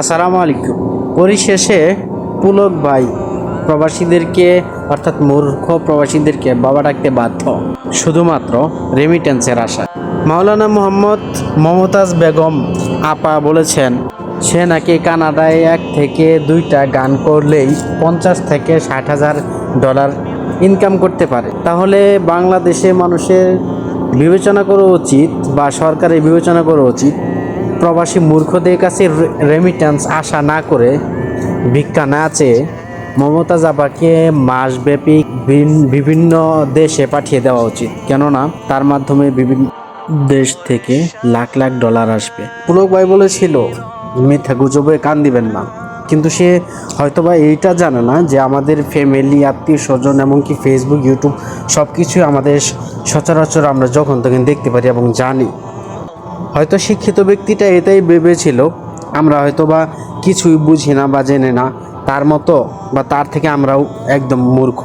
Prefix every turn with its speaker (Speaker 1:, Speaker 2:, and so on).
Speaker 1: আসসালামু আলাইকুম। পরিশেষে পুলক ভাই প্রবাসীদেরকে, অর্থাৎ মূর্খ প্রবাসীদেরকে বাবা ডাকতে বাধ্য। শুধুমাত্র রেমিটেন্সের আশা। মাওলানা মোহাম্মদ মমতাজ বেগম আপা বলেছেন, সে নাকি কানাডায় এক থেকে দুইটা গান করলেই পঞ্চাশ থেকে ষাট হাজার ডলার ইনকাম করতে পারে। তাহলে বাংলাদেশে মানুষের বিবেচনা করা উচিত বা সরকারের বিবেচনা করা উচিত প্রবাসী মূর্খদের কাছে রেমিটেন্স আশা না করে ভিক্ষা না চেয়ে মমতা জাবাকে মাসব্যাপী ভিন- বিভিন্ন দেশে পাঠিয়ে দেওয়া উচিত। কেননা তার মাধ্যমে বিভিন্ন দেশ থেকে লাখ লাখ ডলার আসবে। পুলক ভাই বলেছিল, মিথ্যা গুজবে কান দিবেন না। কিন্তু সে হয়তোবা এইটা জানে না যে আমাদের ফ্যামিলি আত্মীয় স্বজন, এমনকি ফেসবুক ইউটিউব সব কিছুই আমাদের সচরাচর আমরা যখন তখন দেখতে পারি এবং জানি। হয়তো শিক্ষিত ব্যক্তিটা এটাই ভেবেছিল, আমরা হয়তো বা কিছুই বুঝি না বা জেনে না, তার মতো বা তার থেকে আমরাও একদম মূর্খ।